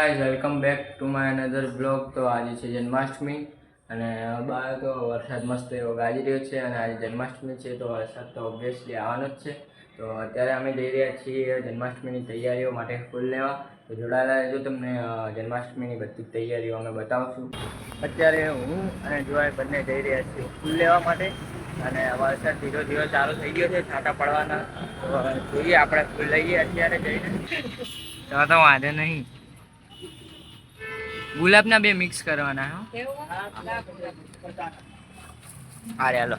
Guys welcome back to my another vlog તો આજે છે જન્માષ્ટમી અને બહાર તો વરસાદ મસ્ત એવો ગાજી રહ્યો છે અને આજે જન્માષ્ટમી છે, તો વરસાદ તો ઓબ્વિયસલી આવવાનો જ છે. તો અત્યારે અમે જઈ રહ્યા છીએ જન્માષ્ટમીની તૈયારીઓ માટે ફૂલ લેવા. તો જોડાયેલા રહેજો, તમને જન્માષ્ટમીની બધી તૈયારીઓ અમે બતાવશું. અત્યારે હું અને જોવાય બંને જઈ રહ્યા છીએ ફૂલ લેવા માટે. અને વરસાદ ધીરો ધીરો ચાલુ થઈ ગયો છે, છાંટા પડવાના. તો જોઈએ આપણે ફૂલ લઈએ અત્યારે જઈને. તો તો વાંધો નહીં. ગુલાબના બે મિક્સ કરવાના હા. અરે હાલો.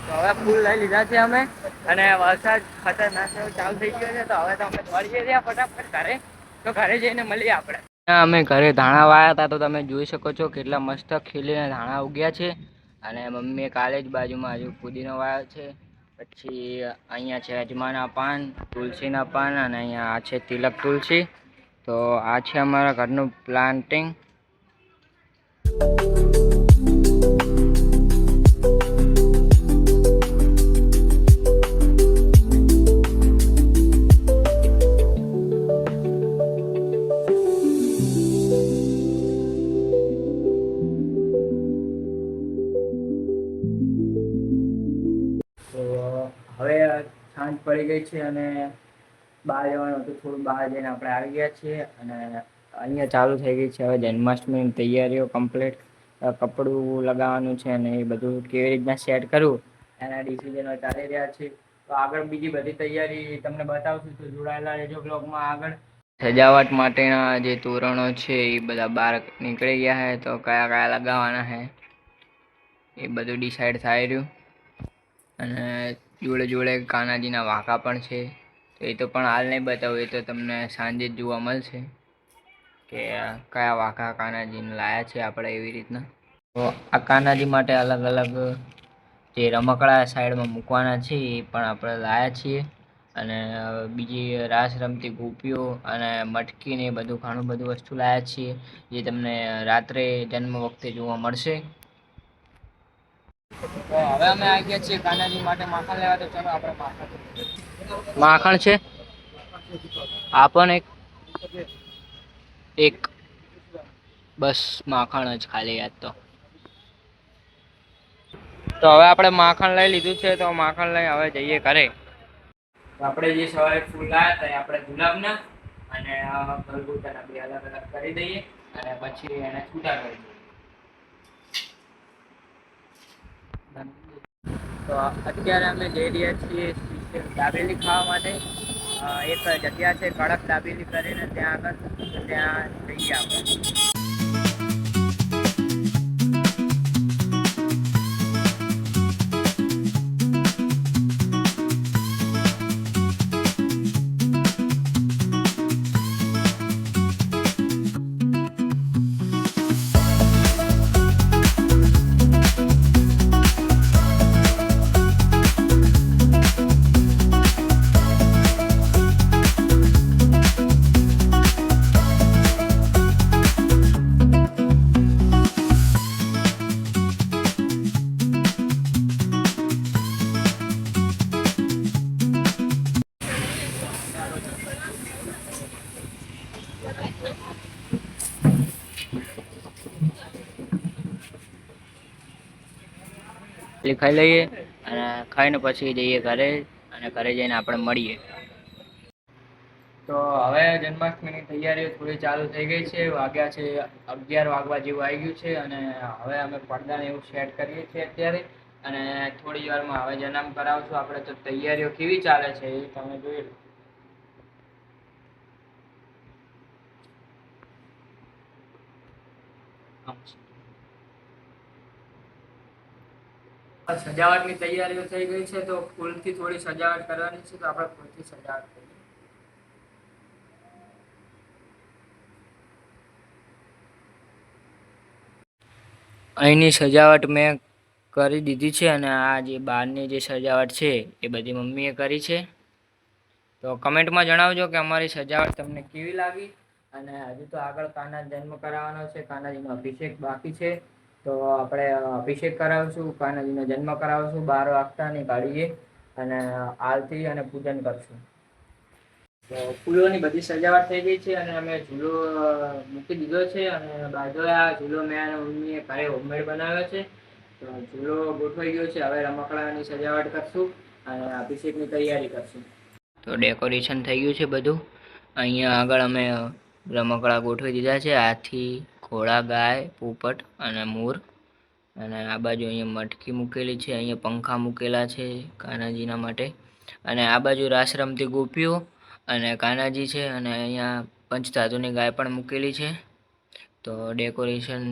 તો હવે ફૂલ લઈ લીધા છે અમે અને વરસાદ ખતરનાક ચાલુ થઈ ગયો છે તો હવે તો અમે દોડીએ છીએ ફટાફટ ઘરે. તો ઘરે જઈને મળીએ આપણે. અમે ઘરે ધાણા વાયા હતા તો તમે જોઈ શકો છો કેટલા મસ્ત ખીલીને ધાણા ઉગ્યા છે. અને મમ્મીએ કાલે જ બાજુમાં હજુ પુદીનો વાયો છે. પછી અહીંયા છે અજમાના પાન, તુલસીના પાન અને અહીંયા આ છે તિલક તુલસી. તો આ છે અમારા ઘરનું પ્લાન્ટિંગ પડી ગઈ છે અને બહાર જવાનું હતું. થોડું બહાર જઈને આપણે આવી ગયા છીએ અને અહીંયા ચાલુ થઈ ગઈ છે. હવે જન્માષ્ટમીની તૈયારીઓ કમ્પ્લીટ કપડું લગાવવાનું છે અને એ બધું કેવી રીતના સેટ કરવું? એના ડિસિઝનો ચાલી રહ્યા છે. તો આગળ બીજી બધી તૈયારી તમને બતાવશું. તો જોડાયેલા રહેજો બ્લોગમાં આગળ. સજાવટ માટેના જે તોરણો છે એ બધા બહાર નીકળી ગયા છે તો કયા કયા લગાવવાના છે એ બધું ડિસાઈડ થાય રહ્યું. અને જોડે જોડે કાનાજીના વાંકા પણ છે. તો એ તો પણ હાલ નહીં બતાવું, એ તો તમને સાંજે જ જોવા મળશે કે કયા વાંકા કાનાજીને લાયા છે આપણે એવી રીતના. તો આ કાનાજી માટે અલગ અલગ જે રમકડા સાઈડમાં મૂકવાના છે એ પણ આપણે લાયા છીએ. અને બીજી રાસ રમતી ગોપીઓ અને મટકીને એ બધું ઘણું બધું વસ્તુ લાયા છીએ, જે તમને રાત્રે જન્મ વખતે જોવા મળશે. તો હવે અમે આવી ગયા છીએ કાનાજી માટે માખણ લેવા તો ચલો આપણે માખણ માખણ છે? આ પણ એક એક બસ માખણ જ ખાલી યાદ તો. તો હવે આપણે માખણ લઈ લીધું છે તો માખણ લઈ હવે જઈએ ઘરે. આપણે જે સવારે ફૂલ લાવ્યા હતા આપણે ગુલાબના અને ગલગોટાના બે અલગ અલગ કરી દઈએ અને પછી એને છૂટા કરી દઈએ. તો અત્યારે અમે જઈ રહ્યા છીએ દાબેલી ખાવા માટે. એક જગ્યા છે કડક દાબેલી કરીને ત્યાં આગળ, ત્યાં જઈએ આપણે. એ ખાઈ લઈએ અને ખાઈને પછી જઈએ ઘરે અને ઘરે જઈને આપણે મળીએ. તો હવે જન્માષ્ટમીની તૈયારીઓ થોડી ચાલુ થઈ ગઈ છે. વાગ્યા છે, અગિયાર વાગવા જેવું આવી ગયું છે અને હવે અમે પડદાને એવું સેટ કરીએ છીએ અત્યારે. અને થોડી વારમાં હવે જન્મ કરાવશું આપણે. તો તૈયારીઓ કેવી ચાલે છે એ તમે જોઈ લો. સજાવટની તૈયારીઓ થઈ ગઈ છે, તો ફૂલથી થોડી સજાવટ કરવાની છે, તો આપણે ફૂલથી સજાવટ કરીએ. અહીંની સજાવટ મેં કરી દીધી છે અને આ જે બહારની જે સજાવટ છે, એ બધી મમ્મીએ કરી છે. તો કમેન્ટમાં જણાવજો કે અમારી સજાવટ તમને કેવી લાગી? અને હજુ તો આગળ કાના જન્મ કરાવવાનો છે, કાનાજીનો અભિષેક બાકી છે. તો આપણે અભિષેક કરાવશું કાનાજીનો જન્મ કરાવશું બાર વાગતાની કાઢીએ અને આરતી અને પૂજન કરશું. તો ફૂલોની બધી સજાવટ થઈ ગઈ છે અને અમે ઝૂલો મૂકી દીધો છે અને બાજુ આ ઝૂલો મેં અને મમ્મીએ ઘરે હોમમેડ બનાવ્યો છે. તો ઝૂલો ગોઠવાઈ ગયો છે. હવે રમકડાની સજાવટ કરશું અને અભિષેકની તૈયારી કરશું. તો ડેકોરેશન થઈ ગયું છે બધું. અહીંયા આગળ અમે રમકડા ગોઠવી દીધા છે. હાથી ઘોડા ગાય પોપટ અને મોર. અને આ બાજુ અહીંયા મટકી મૂકેલી છે, અહીંયા પંખા મૂકેલા છે કાનાજીના માટે. અને આ બાજુ રાસ રમતી ગોપીઓ અને કાનાજી છે અને અહીંયા પંચધાતુની ગાય પણ મૂકેલી છે. તો ડેકોરેશન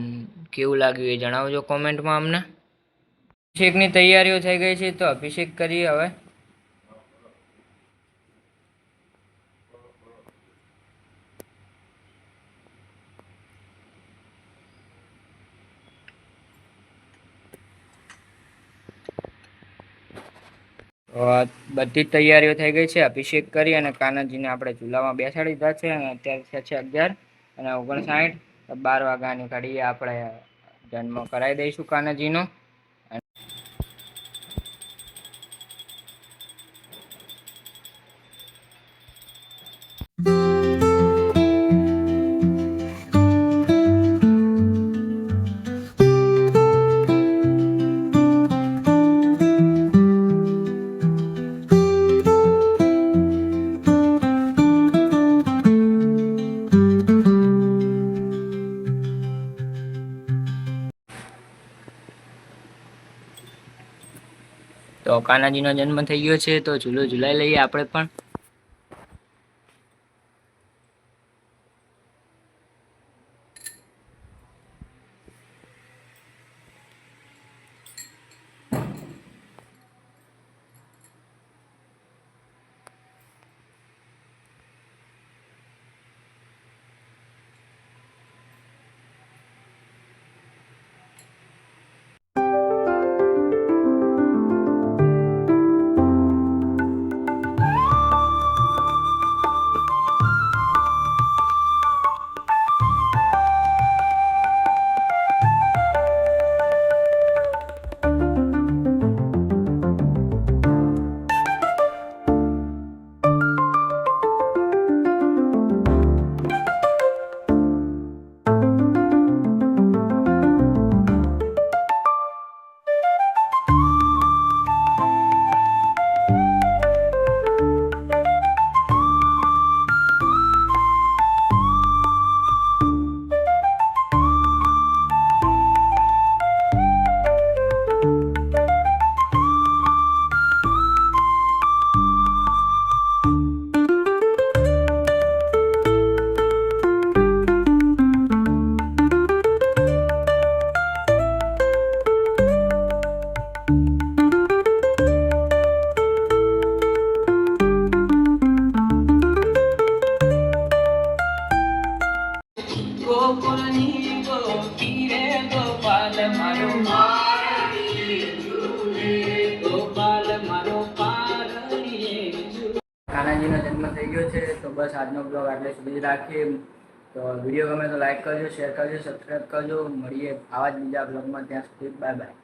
કેવું લાગ્યું એ જણાવજો કોમેન્ટમાં અમને. અભિષેકની તૈયારીઓ થઈ ગઈ છે, તો અભિષેક કરીએ હવે. બધી તૈયારીઓ થઈ ગઈ છે. અભિષેક કરી અને કાનાજીને આપણે ચૂલામાં બેસાડી દીધા છે અને અત્યારે છે અગિયાર અને ઓગણસાઠ. બાર વાગ્યાની ઘડીએ આપણે જન્મ કરાવી દઈશું કાનાજીનો. તો કાનાજીનો જન્મ થઈ ગયો છે તો ઝૂલો ઝૂલાઈ લઈએ આપણે પણ. કાનાજીનો જન્મ થઈ ગયો છે, તો બસ આજનો બ્લોગ આટલે સુધી રાખીએ. તો વીડિયો ગમે તો લાઈક કરજો શેર કરજો સબસ્ક્રાઈબ કરજો. મળીએ આવા જ બીજા બ્લોગમાં ત્યાં સુધી બાય બાય